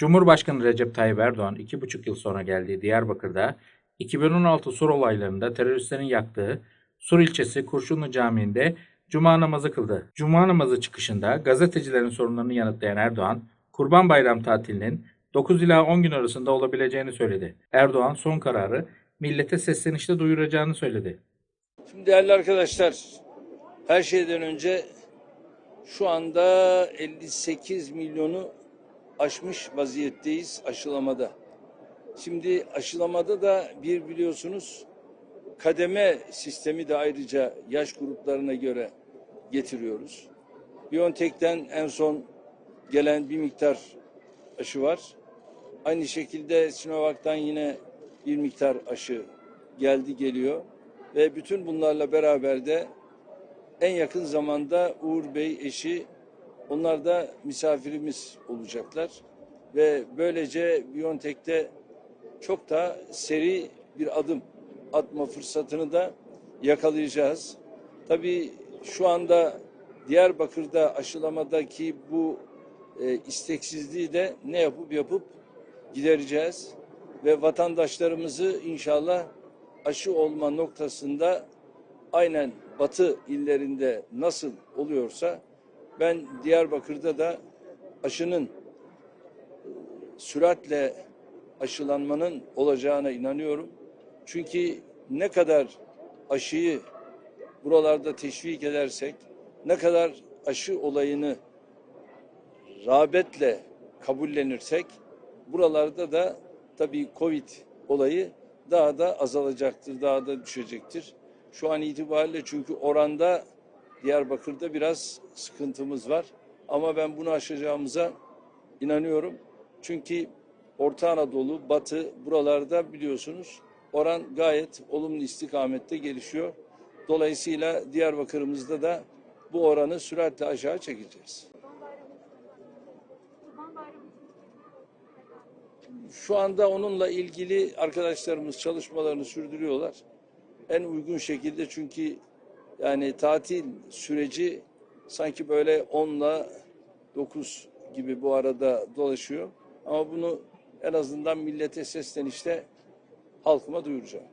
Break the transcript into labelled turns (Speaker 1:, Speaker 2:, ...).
Speaker 1: Cumhurbaşkanı Recep Tayyip Erdoğan 2,5 yıl sonra geldiği Diyarbakır'da 2016 Sur olaylarında teröristlerin yaktığı Sur ilçesi Kurşunlu Camii'nde Cuma namazı kıldı. Cuma namazı çıkışında gazetecilerin sorunlarını yanıtlayan Erdoğan, Kurban Bayram tatilinin 9 ila 10 gün arasında olabileceğini söyledi. Erdoğan son kararı millete seslenişte duyuracağını söyledi.
Speaker 2: Şimdi değerli arkadaşlar, her şeyden önce şu anda 58 milyonu aşmış vaziyetteyiz aşılamada. Şimdi aşılamada da bir biliyorsunuz kademe sistemi de ayrıca yaş gruplarına göre getiriyoruz. BioNTech'ten en son gelen bir miktar aşı var. Aynı şekilde Sinovac'tan yine bir miktar aşı geldi geliyor. Ve bütün bunlarla beraber de en yakın zamanda Uğur Bey eşi onlar da misafirimiz olacaklar. Ve böylece Biontech'te çok daha seri bir adım atma fırsatını da yakalayacağız. Tabii şu anda Diyarbakır'da aşılamadaki bu e, isteksizliği de ne yapıp yapıp gidereceğiz. Ve vatandaşlarımızı inşallah aşı olma noktasında aynen batı illerinde nasıl oluyorsa ben Diyarbakır'da da aşının süratle aşılanmanın olacağına inanıyorum. Çünkü ne kadar aşıyı buralarda teşvik edersek, ne kadar aşı olayını rağbetle kabullenirsek buralarda da tabii Covid olayı daha da azalacaktır, daha da düşecektir. Şu an itibariyle çünkü oranda Diyarbakır'da biraz sıkıntımız var. Ama ben bunu aşacağımıza inanıyorum. Çünkü Orta Anadolu, Batı buralarda biliyorsunuz oran gayet olumlu istikamette gelişiyor. Dolayısıyla Diyarbakır'ımızda da bu oranı süratle aşağı çekeceğiz. Şu anda onunla ilgili arkadaşlarımız çalışmalarını sürdürüyorlar. En uygun şekilde çünkü yani tatil süreci sanki böyle 10 ile 9 gibi bu arada dolaşıyor. Ama bunu en azından millete seslenişte halkıma duyuracağım.